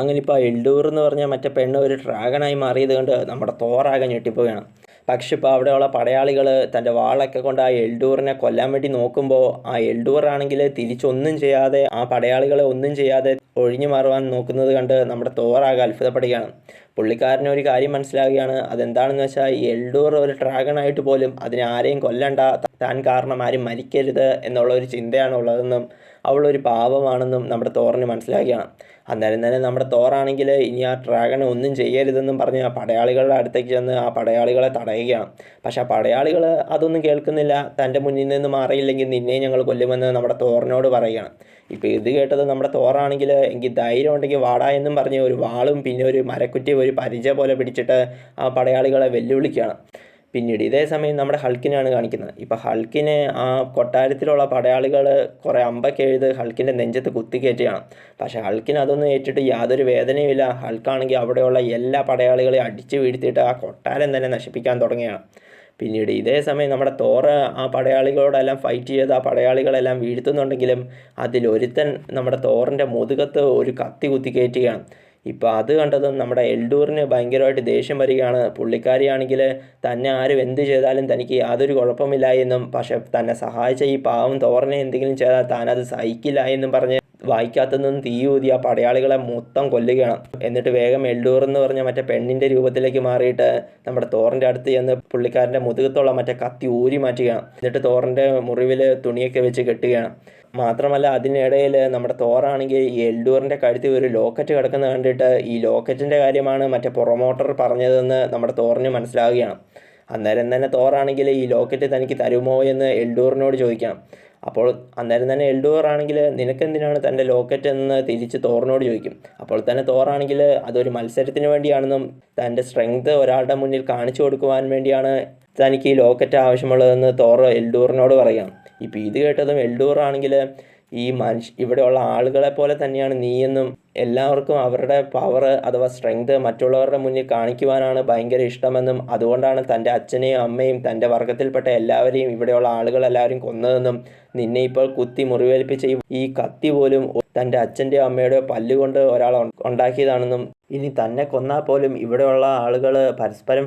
അങ്ങനെ ഇപ്പോൾ എൽഡൂർ എന്ന് പറഞ്ഞാൽ മറ്റേ പെണ്ണ് ഒരു ഡ്രാഗണായി മാറിയത് കൊണ്ട് നമ്മുടെ തോറാകെ ഞെട്ടിപ്പോവുകയാണ്. പക്ഷെ ഇപ്പോൾ അവിടെയുള്ള പടയാളികൾ തന്റെ വാളൊക്കെ കൊണ്ട് ആ എൽഡൂറിനെ കൊല്ലാൻ വേണ്ടി നോക്കുമ്പോൾ ആ എൽഡൂർ ആണെങ്കിൽ തിരിച്ചൊന്നും ചെയ്യാതെ ആ പടയാളികളെ ഒന്നും ചെയ്യാതെ ഒഴിഞ്ഞു മാറുവാൻ നോക്കുന്നത് കണ്ട് നമ്മുടെ തോറാകെ അത്ഭുതപ്പെടുകയാണ്. പുള്ളിക്കാരന് ഒരു കാര്യം മനസ്സിലാവുകയാണ്. അതെന്താണെന്ന് വെച്ചാൽ എൽഡൂർ ഒരു ഡ്രാഗൺ ആയിട്ട് പോലും അതിനെ ആരെയും കൊല്ലണ്ട താൻ കാരണം ആരും മരിക്കരുത് എന്നുള്ള ഒരു ചിന്തയാണ് ഉള്ളതെന്നും അവളൊരു പാപമാണെന്നും നമ്മുടെ തോറിന് മനസ്സിലാക്കിയാണ്. അന്നേരം തന്നെ നമ്മുടെ തോറാണെങ്കിൽ ഇനി ആ ഡ്രാഗനെ ഒന്നും ചെയ്യരുതെന്നും പറഞ്ഞ് ആ പടയാളികളുടെ അടുത്തേക്ക് ചെന്ന് ആ പടയാളികളെ തടയുകയാണ്. പക്ഷെ ആ പടയാളികൾ അതൊന്നും കേൾക്കുന്നില്ല. തന്റെ മുന്നിൽ നിന്ന് മാറിയില്ലെങ്കിൽ നിന്നെ ഞങ്ങൾ കൊല്ലുമെന്ന് നമ്മുടെ തോറിനോട് പറയുകയാണ്. ഇപ്പോൾ ഇത് കേട്ടത് നമ്മുടെ തോറാണെങ്കിൽ എനിക്ക് ധൈര്യം ഉണ്ടെങ്കിൽ വാടാ എന്നും പറഞ്ഞ് ഒരു വാളും പിന്നെ ഒരു മരക്കുറ്റി ഒരു പരിചയ പോലെ പിടിച്ചിട്ട് ആ പടയാളികളെ വെല്ലുവിളിക്കുകയാണ്. പിന്നീട് ഇതേ സമയം നമ്മുടെ ഹൾക്കിനാണ് കാണിക്കുന്നത്. ഇപ്പോൾ ഹൾക്കിനെ ആ കൊട്ടാരത്തിലുള്ള പടയാളികൾ കുറേ അമ്പൊക്കെ എഴുത് ഹൾക്കിന്റെ നെഞ്ചത്ത് കുത്തിക്കയറ്റുകയാണ് പക്ഷേ ഹൾക്കിന് അതൊന്നും ഏറ്റിട്ട് യാതൊരു വേദനയുമില്ല ഹൾക്കാണെങ്കിൽ അവിടെയുള്ള എല്ലാ പടയാളികളെയും അടിച്ചു വീഴ്ത്തിയിട്ട് ആ കൊട്ടാരം തന്നെ നശിപ്പിക്കാൻ തുടങ്ങിയാണ് പിന്നീട് ഇതേ സമയം നമ്മുടെ തോറ ആ പടയാളികളോടെല്ലാം ഫൈറ്റ് ചെയ്ത് ആ പടയാളികളെല്ലാം വീഴ്ത്തുന്നുണ്ടെങ്കിലും അതിലൊരുത്തൻ നമ്മുടെ തോറിന്റെ മുതുകത്ത് ഒരു കത്തി കുത്തി കയറ്റുകയാണ്. ഇപ്പോൾ അത് കണ്ടതും നമ്മുടെ എൽഡൂറിന് ഭയങ്കരമായിട്ട് ദേഷ്യം വരികയാണ്. പുള്ളിക്കാരിയാണെങ്കിൽ തന്നെ ആരും എന്ത് ചെയ്താലും തനിക്ക് യാതൊരു കുഴപ്പമില്ല എന്നും പക്ഷെ തന്നെ സഹായിച്ച ഈ പാവം തോറനെ എന്തെങ്കിലും ചെയ്താൽ താനത് സഹിക്കില്ല എന്നും പറഞ്ഞ് വായിക്കാത്തതും തീ ഊതി ആ പടയാളികളെ മൊത്തം കൊല്ലുകയാണ്. എന്നിട്ട് വേഗം എൽഡൂർ എന്ന് പറഞ്ഞ മറ്റേ പെണ്ണിന്റെ രൂപത്തിലേക്ക് മാറിയിട്ട് നമ്മുടെ തോറിന്റെ അടുത്ത് ചെന്ന് പുള്ളിക്കാരന്റെ മുതുകത്തോളം മറ്റേ കത്തി ഊരി മാറ്റുകയാണ്. എന്നിട്ട് തോറിന്റെ മുറിവിൽ തുണിയൊക്കെ വെച്ച് കെട്ടുകയാണ്. മാത്രമല്ല അതിനിടയിൽ നമ്മുടെ തോറാണെങ്കിൽ ഈ എൽഡൂറിന്റെ കഴുത്തിൽ ഒരു ലോക്കറ്റ് കിടക്കുന്നത് കണ്ടിട്ട് ഈ ലോക്കറ്റിന്റെ കാര്യമാണ് മറ്റേ പ്രൊമോട്ടർ പറഞ്ഞതെന്ന് നമ്മുടെ തോറിന് മനസ്സിലാവുകയാണ്. അന്നേരം തന്നെ തോറാണെങ്കിൽ ഈ ലോക്കറ്റ് തനിക്ക് തരുമോ എന്ന് എൽഡൂറിനോട് ചോദിക്കണം അപ്പോൾ അന്നേരം തന്നെ എൽഡോർ ആണെങ്കിൽ നിനക്കെന്തിനാണ് തന്റെ ലോക്കറ്റ് എന്ന് തിരിച്ച് തോറിനോട് ചോദിക്കും. അപ്പോൾ തന്നെ തോറാണെങ്കിൽ അതൊരു മത്സരത്തിന് വേണ്ടിയാണെന്നും തന്റെ സ്ട്രെങ്ത് ഒരാളുടെ മുന്നിൽ കാണിച്ചു കൊടുക്കുവാൻ വേണ്ടിയാണ് തനിക്ക് ഈ ലോക്കറ്റ് ആവശ്യമുള്ളതെന്ന് തോറ് എൽഡൂറിനോട് പറയാം. ഇപ്പോൾ ഇത് കേട്ടതും എൽഡൂർ ആണെങ്കിൽ ഈ മനുഷ്യ ഇവിടെയുള്ള ആളുകളെ പോലെ തന്നെയാണ് നീയെന്നും എല്ലാവർക്കും അവരുടെ പവർ അഥവാ സ്ട്രെങ്ത് മറ്റുള്ളവരുടെ മുന്നിൽ കാണിക്കുവാനാണ് ഭയങ്കര ഇഷ്ടമെന്നും അതുകൊണ്ടാണ് തന്റെ അച്ഛനെയും അമ്മയും തന്റെ വർഗത്തിൽപ്പെട്ട എല്ലാവരെയും ഇവിടെയുള്ള ആളുകളെല്ലാവരും കൊന്നതെന്നും നിന്നെ ഇപ്പോൾ കുത്തി മുറിവേൽപ്പിച്ച ഈ- കത്തി പോലും തന്റെ അച്ഛന്റെയോ അമ്മയുടെയോ പല്ലുകൊണ്ട് ഒരാൾ ഉണ്ടാക്കിയതാണെന്നും ഇനി തന്നെ കൊന്നാൽ പോലും ഇവിടെയുള്ള ആളുകൾ പരസ്പരം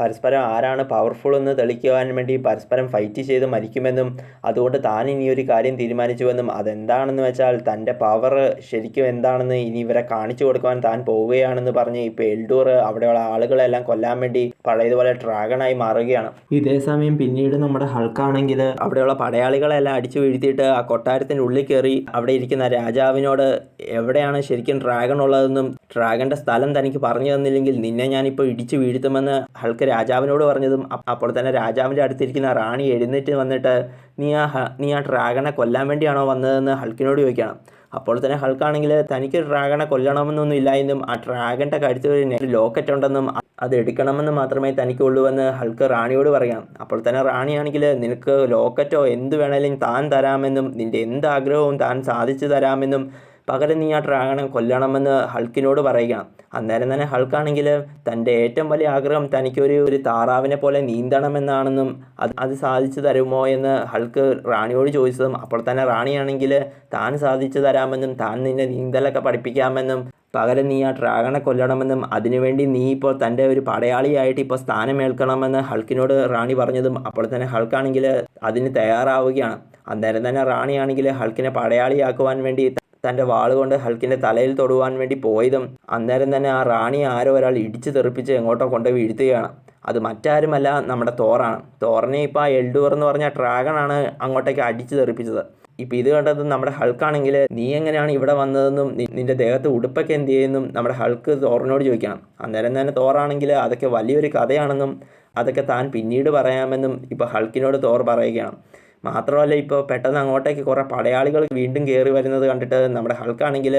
പരസ്പരം ആരാണ് പവർഫുൾ എന്ന് തെളിക്കുവാൻ വേണ്ടി പരസ്പരം ഫൈറ്റ് ചെയ്ത് മരിക്കുമെന്നും അതുകൊണ്ട് താൻ ഇനി ഒരു കാര്യം തീരുമാനിച്ചുവെന്നും അതെന്താണെന്ന് വെച്ചാൽ തന്റെ പവർ ശരിക്കും എന്താണെന്ന് ഇനി ഇവരെ കാണിച്ചു കൊടുക്കുവാൻ താൻ പോവുകയാണെന്ന് പറഞ്ഞ് ഇപ്പോൾ എൽഡൂർ അവിടെയുള്ള ആളുകളെല്ലാം കൊല്ലാൻ വേണ്ടി പഴയതുപോലെ ഡ്രാഗണായി മാറുകയാണ്. ഇതേ സമയം പിന്നീട് നമ്മുടെ ഹൾക്കാണെങ്കിൽ അവിടെയുള്ള പടയാളികളെല്ലാം അടിച്ചു വീഴ്ത്തിയിട്ട് ആ കൊട്ടാരത്തിന്റെ ഉള്ളിൽ കയറി അവിടെ ഇരിക്കുന്ന രാജാവിനോട് എവിടെയാണ് ശരിക്കും ഡ്രാഗൺ ഉള്ളതെന്നും ഡ്രാഗന്റെ സ്ഥലം തനിക്ക് പറഞ്ഞു തന്നില്ലെങ്കിൽ നിന്നെ ഞാനിപ്പോൾ ഇടിച്ചു വീഴ്ത്തുമെന്ന് ഹൾക്ക് രാജാവിനോട് പറഞ്ഞതും അപ്പോൾ തന്നെ രാജാവിന്റെ അടുത്തിരിക്കുന്ന റാണി എഴുന്നേറ്റ് വന്നിട്ട് നീ ആ നീ ആ ഡ്രാഗണെ കൊല്ലാൻ വേണ്ടിയാണോ വന്നതെന്ന് ഹൾക്കിനോട് ചോദിക്കണം. അപ്പോൾ തന്നെ ഹൾക്കാണെങ്കിൽ തനിക്ക് ഡ്രാഗണെ കൊല്ലണമെന്നൊന്നും ഇല്ല എന്നും ആ ഡ്രാഗന്റെ കഴുത്തിൽ ഒരു ലോക്കറ്റ് ഉണ്ടെന്നും അത് എടുക്കണമെന്ന് മാത്രമേ തനിക്കുള്ളൂവെന്ന് ഹൾക്ക് റാണിയോട് പറയാം. അപ്പോൾ തന്നെ റാണിയാണെങ്കിൽ നിനക്ക് ലോക്കറ്റോ എന്ത് വേണമെങ്കിലും താൻ തരാമെന്നും നിന്റെ എന്ത് ആഗ്രഹവും താൻ സാധിച്ചു തരാമെന്നും പകരം നീ ആ ഡ്രാഗണെ കൊല്ലണമെന്ന് ഹൾക്കിനോട് പറയുകയാണ്. അന്നേരം തന്നെ ഹൾക്കാണെങ്കിൽ തന്റെ ഏറ്റവും വലിയ ആഗ്രഹം തനിക്കൊരു ഒരു താറാവിനെ പോലെ നീന്തണമെന്നാണെന്നും അത് അത് സാധിച്ചു തരുമോ എന്ന് ഹൾക്ക് റാണിയോട് ചോദിച്ചതും അപ്പോൾ തന്നെ റാണിയാണെങ്കിൽ താൻ സാധിച്ചു തരാമെന്നും താൻ നിന്നെ നീന്തലൊക്കെ പഠിപ്പിക്കാമെന്നും പകരം നീ ആ ഡ്രാഗണെ കൊല്ലണമെന്നും അതിനുവേണ്ടി നീ ഇപ്പോൾ തന്റെ ഒരു പടയാളിയായിട്ട് ഇപ്പോൾ സ്ഥാനമേൽക്കണമെന്ന് ഹൾക്കിനോട് റാണി പറഞ്ഞതും അപ്പോൾ തന്നെ ഹൾക്കാണെങ്കിൽ അതിന് തയ്യാറാവുകയാണ്. അന്നേരം തന്നെ റാണിയാണെങ്കിൽ ഹൾക്കിനെ പടയാളിയാക്കുവാൻ വേണ്ടി തന്റെ വാളുകൊണ്ട് ഹൾക്കിന്റെ തലയിൽ തൊടുവാൻ വേണ്ടി പോയതും അന്നേരം തന്നെ ആ റാണി ആരോ ഒരാൾ ഇടിച്ചു തെറിപ്പിച്ച് എങ്ങോട്ടോ കൊണ്ട് വീഴ്ത്തുകയാണ്. അത് മറ്റാരുമല്ല നമ്മുടെ തോറാണ്. തോറിനെ ഇപ്പോൾ ആ എൽഡൂർ എന്ന് പറഞ്ഞ ഡ്രാഗണാണ് അങ്ങോട്ടേക്ക് അടിച്ചു തെറിപ്പിച്ചത്. ഇപ്പം ഇത് കണ്ടത് നമ്മുടെ ഹൾക്കാണെങ്കിൽ നീ എങ്ങനെയാണ് ഇവിടെ വന്നതെന്നും നിന്റെ ദേഹത്ത് ഉടുപ്പൊക്കെ എന്ത് ചെയ്യുമെന്നും നമ്മുടെ ഹൾക്ക് തോറിനോട് ചോദിക്കണം. അന്നേരം തന്നെ തോറാണെങ്കിൽ അതൊക്കെ വലിയൊരു കഥയാണെന്നും അതൊക്കെ താൻ പിന്നീട് പറയാമെന്നും ഇപ്പോൾ ഹൾക്കിനോട് തോർ പറയുകയാണ്. മാത്രമല്ല ഇപ്പോൾ പെട്ടെന്ന് അങ്ങോട്ടേക്ക് കുറേ പടയാളികൾ വീണ്ടും കയറി വരുന്നത് കണ്ടിട്ട് നമ്മുടെ ഹൾക്കാണെങ്കിൽ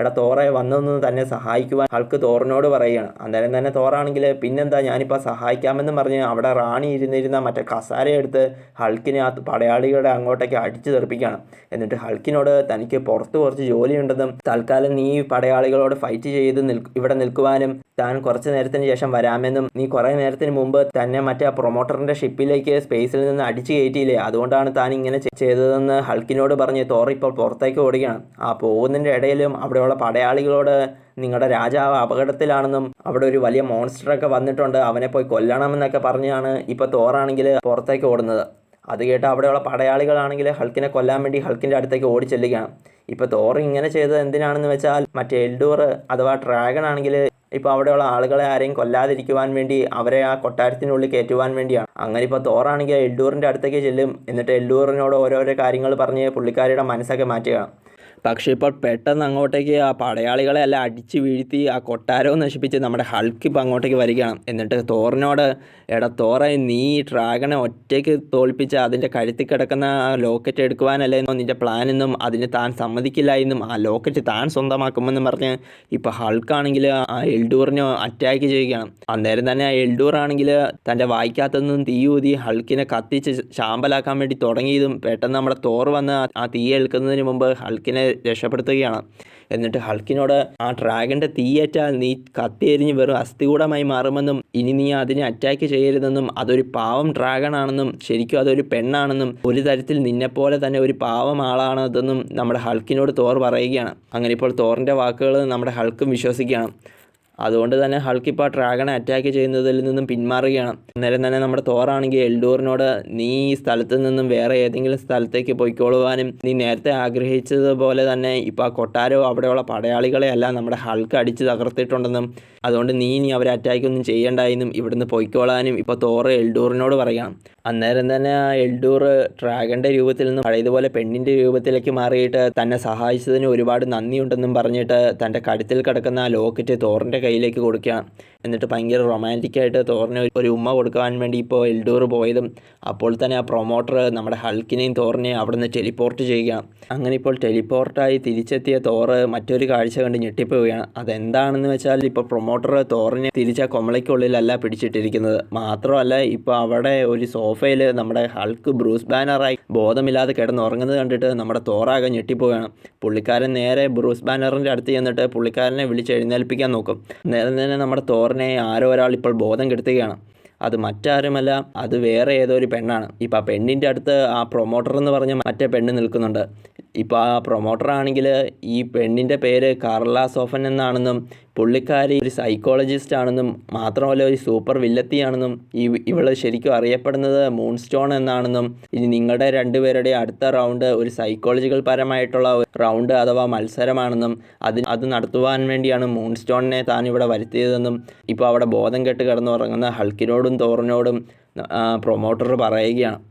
എടാ തോറെ വന്നൊന്ന് തന്നെ സഹായിക്കുവാൻ ഹൾക്ക് തോറിനോട് പറയുകയാണ്. അന്നേരം തന്നെ തോറാണെങ്കിൽ പിന്നെന്താ ഞാനിപ്പോൾ സഹായിക്കാമെന്നും പറഞ്ഞ് അവിടെ റാണി ഇരുന്നിരുന്ന മറ്റേ കസാര എടുത്ത് ഹൾക്കിനെ ആ പടയാളികളുടെ അങ്ങോട്ടേക്ക് അടിച്ചു തെറിപ്പിക്കുകയാണ്. എന്നിട്ട് ഹൾക്കിനോട് തനിക്ക് പുറത്ത് കുറച്ച് ജോലിയുണ്ടെന്നും തൽക്കാലം നീ പടയാളികളോട് ഫൈറ്റ് ചെയ്ത് ഇവിടെ നിൽക്കുവാനും താൻ കുറച്ച് നേരത്തിന് ശേഷം വരാമെന്നും നീ കുറേ നേരത്തിന് മുമ്പ് തന്നെ മറ്റേ പ്രൊമോട്ടറിന്റെ ഷിപ്പിലേക്ക് സ്പേസിൽ നിന്ന് അടിച്ചു കയറ്റിയില്ലേ? അതുകൊണ്ടാണ് അതുകൊണ്ടാണ് താൻ ഇങ്ങനെ ചെയ്തതെന്ന് ഹൾക്കിനോട് പറഞ്ഞ് തോർ ഇപ്പോൾ പുറത്തേക്ക് ഓടുകയാണ്. ആ പോകുന്നതിന്റെ ഇടയിലും അവിടെയുള്ള പടയാളികളോട് നിങ്ങളുടെ രാജാവ് അപകടത്തിലാണെന്നും അവിടെ ഒരു വലിയ മോൺസ്റ്ററൊക്കെ വന്നിട്ടുണ്ട് അവനെ പോയി കൊല്ലണമെന്നൊക്കെ പറഞ്ഞാണ് ഇപ്പോൾ തോറാണെങ്കിൽ പുറത്തേക്ക് ഓടുന്നത്. അത് കേട്ട് അവിടെയുള്ള പടയാളികളാണെങ്കിൽ ഹൾക്കിനെ കൊല്ലാൻ വേണ്ടി ഹൾക്കിന്റെ അടുത്തേക്ക് ഓടി ചെല്ലുകയാണ്. ഇപ്പോൾ തോർ ഇങ്ങനെ ചെയ്തത് എന്തിനാണെന്ന് വെച്ചാൽ മറ്റേ എൽഡൂർ അഥവാ ഡ്രാഗൺ ആണെങ്കിൽ ഇപ്പോൾ അവിടെയുള്ള ആളുകളെ ആരെയും കൊല്ലാതിരിക്കുവാൻ വേണ്ടി അവരെ ആ കൊട്ടാരത്തിനുള്ളിൽ കയറ്റുവാൻ വേണ്ടിയാണ്. അങ്ങനെ ഇപ്പോൾ തോറാണെങ്കിൽ എൽഡൂറിന്റെ അടുത്തേക്ക് ചെല്ലും. എന്നിട്ട് എൽഡൂറിനോട് ഓരോരോ കാര്യങ്ങൾ പറഞ്ഞ് പുള്ളിക്കാരിയുടെ മനസ്സൊക്കെ മാറ്റുകയാണ് പക്ഷേ ഇപ്പോൾ പെട്ടെന്ന് അങ്ങോട്ടേക്ക് ആ പടയാളികളെ എല്ലാം അടിച്ചു വീഴ്ത്തി ആ കൊട്ടാരവും നശിപ്പിച്ച് നമ്മുടെ ഹൾക്ക് ഇപ്പോൾ അങ്ങോട്ടേക്ക് വരികയാണ്. എന്നിട്ട് തോറിനോട് എടാ തോറ നീ ഡ്രാഗണെ ഒറ്റയ്ക്ക് തോൽപ്പിച്ച് അതിന്റെ കഴുത്തിൽ കിടക്കുന്ന ലോക്കറ്റ് എടുക്കുവാനല്ലേ നിന്റെ പ്ലാൻ എന്നും അതിന് താൻ സമ്മതിക്കില്ല എന്നും ആ ലോക്കറ്റ് താൻ സ്വന്തമാക്കുമെന്നും പറഞ്ഞ് ഇപ്പോൾ ഹൾക്കാണെങ്കിൽ ആ എൽഡൂറിനെ അറ്റാക്ക് ചെയ്യുകയാണ്. അന്നേരം തന്നെ ആ എൽഡൂർ ആണെങ്കിൽ തന്റെ വായിക്കാത്തതൊന്നും തീ ഊതി ഹൾക്കിനെ കത്തിച്ച് ശാമ്പലാക്കാൻ വേണ്ടി തുടങ്ങിയതും പെട്ടെന്ന് നമ്മുടെ തോർ വന്ന് ആ തീ ഏൽക്കുന്നതിന് മുമ്പ് ഹൾക്കിനെ രക്ഷപ്പെടുത്തുകയാണ്. എന്നിട്ട് ഹൾക്കിനോട് ആ ഡ്രാഗന്റെ തീയേറ്റാൽ നീ കത്തിയെരിഞ്ഞ് വെറും അസ്ഥികൂടമായി മാറുമെന്നും ഇനി നീ അതിനെ അറ്റാക്ക് ചെയ്യരുതെന്നും അതൊരു പാവം ഡ്രാഗൺ ആണെന്നും ശരിക്കും അതൊരു പെണ്ണാണെന്നും ഒരു തരത്തിൽ നിന്നെപ്പോലെ തന്നെ ഒരു പാവം ആളാണതെന്നും നമ്മുടെ ഹൾക്കിനോട് തോർ പറയുകയാണ്. അങ്ങനെ ഇപ്പോൾ തോറിന്റെ വാക്കുകൾ നമ്മുടെ ഹൾക്കും വിശ്വസിക്കുകയാണ്. അതുകൊണ്ട് തന്നെ ഹൾക്ക് ഇപ്പോൾ ഡ്രാഗണെ അറ്റാക്ക് ചെയ്യുന്നതിൽ നിന്നും പിന്മാറുകയാണ്. അന്നേരം തന്നെ നമ്മുടെ തോറാണെങ്കിൽ എൽഡോറിനോട് നീ ഈ സ്ഥലത്ത് നിന്നും വേറെ ഏതെങ്കിലും സ്ഥലത്തേക്ക് പോയിക്കൊള്ളുവാനും നീ നേരത്തെ ആഗ്രഹിച്ചതുപോലെ തന്നെ ഇപ്പോൾ ആ കൊട്ടാരവും അവിടെയുള്ള പടയാളികളെ എല്ലാം നമ്മുടെ ഹൾക്ക് അടിച്ച് തകർത്തിട്ടുണ്ടെന്നും അതുകൊണ്ട് നീ ഇനി അവരെ അറ്റാക്ക് ഒന്നും ചെയ്യണ്ടായെന്നും ഇവിടുന്ന് പൊയ്ക്കോളാനും ഇപ്പോൾ തോറ് എൽഡൂറിനോട് പറയണം. അന്നേരം തന്നെ ആ എൽഡൂർ ഡ്രാഗന്റെ രൂപത്തിൽ നിന്നും പഴയതുപോലെ പെണ്ണിന്റെ രൂപത്തിലേക്ക് മാറിയിട്ട് തന്നെ സഹായിച്ചതിന് ഒരുപാട് നന്ദിയുണ്ടെന്നും പറഞ്ഞിട്ട് തന്റെ കടുത്തിൽ കിടക്കുന്ന ആ ലോക്കറ്റ് തോറിന്റെ കയ്യിലേക്ക് കൊടുക്കുകയാണ് എന്നിട്ട് ഭയങ്കര റൊമാന്റിക് ആയിട്ട് തോറിന് ഒരു- ഉമ്മ കൊടുക്കാൻ വേണ്ടി ഇപ്പോൾ എൽഡൂർ പോയതും അപ്പോൾ തന്നെ ആ പ്രൊമോട്ടർ നമ്മുടെ ഹൾക്കിനെയും തോറിനെയും അവിടെ നിന്ന് ടെലിപ്പോർട്ട് ചെയ്യുകയാണ് അങ്ങനെ ഇപ്പോൾ ടെലിപ്പോർട്ടായി തിരിച്ചെത്തിയ തോറ് മറ്റൊരു കാഴ്ച കണ്ട് ഞെട്ടിപ്പോവുകയാണ്. അതെന്താണെന്ന് വെച്ചാൽ ഇപ്പോൾ പ്രൊമോട്ടർ തോറിനെ തിരിച്ച കൊമളയ്ക്കുള്ളിലല്ല പിടിച്ചിട്ടിരിക്കുന്നത്. മാത്രമല്ല ഇപ്പോൾ അവിടെ ഒരു സോഫയിൽ നമ്മുടെ ഹൾക്ക് ബ്രൂസ് ബാനറായി ബോധമില്ലാതെ കിടന്നുറങ്ങുന്നത് കണ്ടിട്ട് നമ്മുടെ തോറാകെ ഞെട്ടിപ്പോവുകയാണ്. പുള്ളിക്കാരൻ നേരെ ബ്രൂസ് ബാനറിന്റെ അടുത്ത് ചെന്നിട്ട് പുള്ളിക്കാരനെ വിളിച്ച് എഴുന്നേൽപ്പിക്കാൻ നോക്കും. നേരം തന്നെ നമ്മുടെ തോറിനെ ആരോ ഒരാൾ ഇപ്പോൾ ബോധം കെടുത്തുകയാണ്. അത് മറ്റാരുമല്ല അത് വേറെ ഏതോ ഒരു പെണ്ണാണ്. ഇപ്പോൾ ആ പെണ്ണിന്റെ അടുത്ത് ആ പ്രൊമോട്ടർ എന്ന് പറഞ്ഞ മറ്റേ പെണ്ണ് നിൽക്കുന്നുണ്ട്. ഇപ്പോൾ ആ പ്രൊമോട്ടറാണെങ്കിൽ ഈ പെണ്ണിന്റെ പേര് കാർല സോഫൻ എന്നാണെന്നും പുള്ളിക്കാരി ഒരു സൈക്കോളജിസ്റ്റ് ആണെന്നും മാത്രമല്ല ഒരു സൂപ്പർ വില്ലത്തിയാണെന്നും ഈ ഇവൾ ശരിക്കും അറിയപ്പെടുന്നത് മൂൺ സ്റ്റോൺ എന്നാണെന്നും ഇനി നിങ്ങളുടെ രണ്ടുപേരുടെ അടുത്ത റൗണ്ട് ഒരു സൈക്കോളജിക്കൽ പരമായിട്ടുള്ള റൗണ്ട് അഥവാ മത്സരമാണെന്നും അത് അത് നടത്തുവാൻ വേണ്ടിയാണ് മൂൺ സ്റ്റോണിനെ താൻ ഇവിടെ വരുത്തിയതെന്നും ഇപ്പോൾ അവിടെ ബോധം കെട്ട് കിടന്നുറങ്ങുന്ന ഹൾക്കിനോടും തോറിനോടും പ്രൊമോട്ടർ പറയുകയാണ്.